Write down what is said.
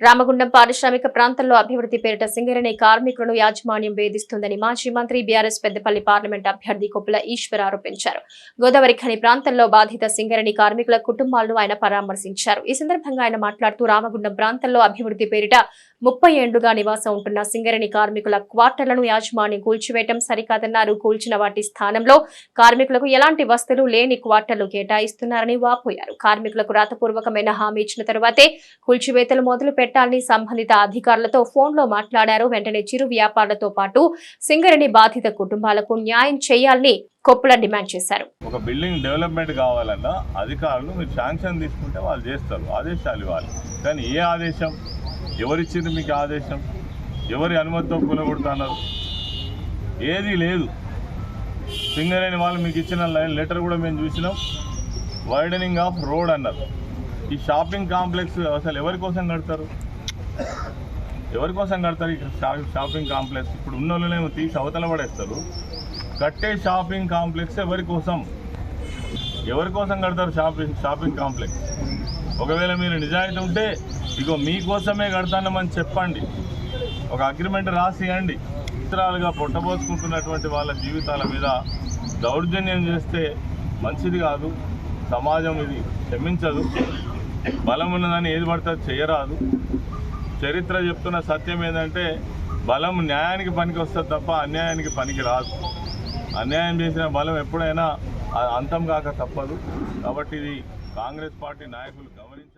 రామగుండం పారిశ్రామిక ప్రాంతంలో అభివృద్ధి పేరిట సింగరేణి కార్మికులను యాజమాన్యం వేధిస్తుందని మాజీ మంత్రి బీఆర్ఎస్ పెద్దపల్లి పార్లమెంట్ అభ్యర్థి కొప్పుల ఈశ్వర్ ఆరోపించారు. గోదావరి ఖని ప్రాంతంలో బాధిత సింగరేణి కార్మికుల కుటుంబాలను ఆయన పరామర్శించారు. ఈ సందర్భంగా ఆయన మాట్లాడుతూ రామగుండం ప్రాంతంలో అభివృద్ధి పేరిట ముప్పై ఏళ్ళుగా నివాసం ఉంటున్న సింగరేణి కార్మికుల క్వార్టర్లను యాజమాన్యం కూల్చివేయటం సరికాదన్నారు. కూల్చిన వాటి స్థానంలో కార్మికులకు ఎలాంటి వస్తువులు లేని క్వార్టర్లు కేటాయిస్తున్నారని వాపోయారు. కార్మికులకు రాతపూర్వకమైన హామీ ఇచ్చిన తరువాతే కూల్చివేతలు మొదలు పెట్టాలని సంబంధిత అధికారులతో ఫోన్లో మాట్లాడారు. వెంటనే చిరు వ్యాపారులతో పాటు సింగరేణి బాధిత కుటుంబాలకు న్యాయం చేయాలని కొప్పుల డిమాండ్ చేశారు. ఒక బిల్డింగ్ డెవలప్మెంట్ కావాలన్నా అధికారులు మీరు శాంక్షన్ తీసుకుంటే వాళ్ళు చేస్తారు. ఆదేశాలు ఇవ్వాలి. కానీ ఏ ఆదేశం? ఎవరిచ్చింది మీకు ఆదేశం? ఎవరి అనుమతితో కూలగొడుతున్నారు ఏది లేదు. సింగరేణి వాళ్ళు మీకు ఇచ్చిన లైన్ లెటర్ కూడా మేము చూసినాం. వైడనింగ్ ఆఫ్ రోడ్ అన్నారు. ఈ షాపింగ్ కాంప్లెక్స్ అసలు ఎవరి కోసం కడతారు? ఎవరి కోసం కడతారు ఈ షాపింగ్ కాంప్లెక్స్ ఇప్పుడు ఉన్న వాళ్ళనేమో తీసి అవతల పడేస్తారు. కట్టే షాపింగ్ కాంప్లెక్స్ ఎవరి కోసం? ఎవరి కోసం కడతారు షాపింగ్ షాపింగ్ కాంప్లెక్స్ ఒకవేళ మీరు నిజాయితీ ఉంటే ఇగో మీకోసమే కడతానమని చెప్పండి. ఒక అగ్రిమెంట్ రాసియండి. చిత్రాలుగా పొట్టబోసుకుంటున్నటువంటి వాళ్ళ జీవితాల మీద దౌర్జన్యం చేస్తే మంచిది కాదు. సమాజం ఇది క్షమించదు. బలం ఉన్నదని ఏది పడితే అది చేయరాదు. చరిత్ర చెప్తున్న సత్యం ఏంటంటే బలం న్యాయానికి పనికి వస్తుంది తప్ప అన్యాయానికి పనికి రాదు. అన్యాయం చేసిన బలం ఎప్పుడైనా అంతం కాక తప్పదు. కాబట్టి ఇది కాంగ్రెస్ పార్టీ నాయకులు గమనించారు